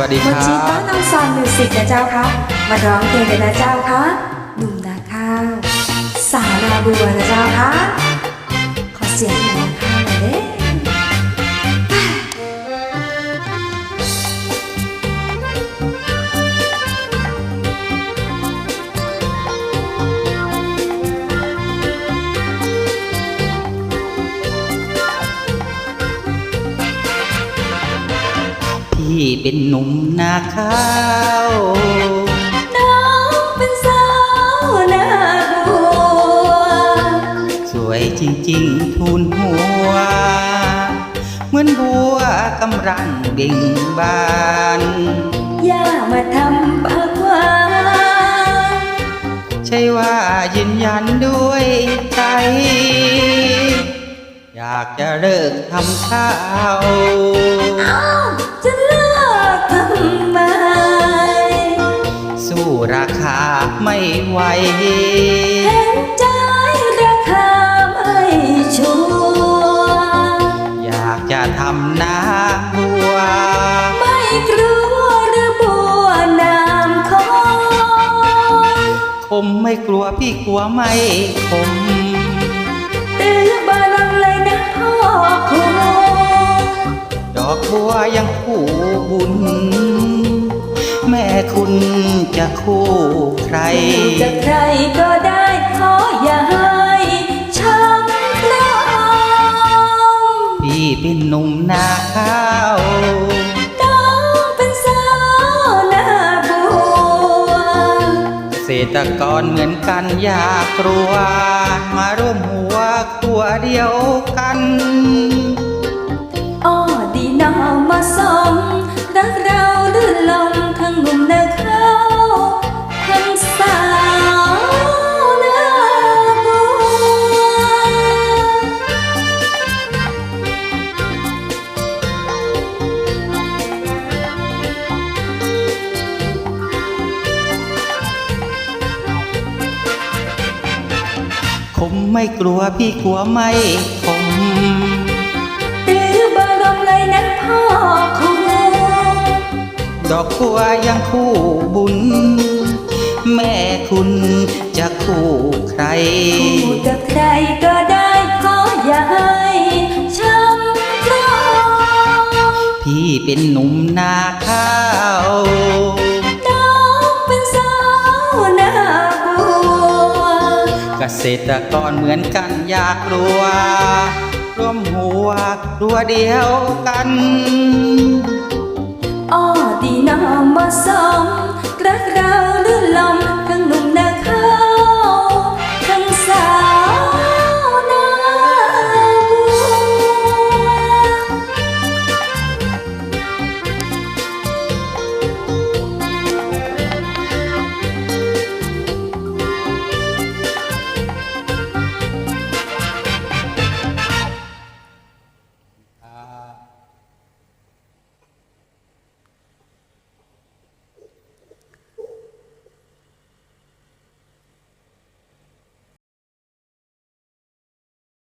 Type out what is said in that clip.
วัสดีควัรัชีต้าน้องซอนมิวสิกนะเจ้าคะมาร้องเพลงกันนะเจ้าคะหนุ่มนาข้าว สาวนาบัวนะเจ้าคะขอเสียง พี่เป็นหนุ่มนาข้าวน้องเป็นสาวนาบัวสวยจริงๆทูลหัว เหมือนบัวกำลังเบ่งบานอย่ามาทำปากหวานใช่ว่ายืนยันด้วยใจอยากจะเลิกทำข้าว ราคาไม่ไหวเห็นใจราคาไม่ชัวร์อยากจะทำนาบัว ไม่กลัวหรือบัวนามคอยคมไม่กลัวพี่กลัวไม่คมหรือ คุณจะคู่ใคร จะใครก็ได้ขออย่าให้ช้ำน้องพี่เป็นหนุ่มนาข้าวน้องเป็นสาวนาบัวเกษตรกรเหมือนกันอยากกลัว มาร่วมหัวครัวเดียวกันอ้อดีนอมาสมรักเรา คมไม่กลัวพี่กลัวไม่คมหรือบารมเลยนะพ่อคุณดอกบัวยังคู่บุญ แม่คุณจะคู่ใครพูดกับใครก็ได้ขออย่าให้ช้ำน้องพี่เป็นหนุ่มนาข้าว ษตรกรเหมือนกันอยากรวร่วมหัวรัวเดียวกันอ้อดีนอมาสมรักเราลื่นลมทั้งหนุ่ม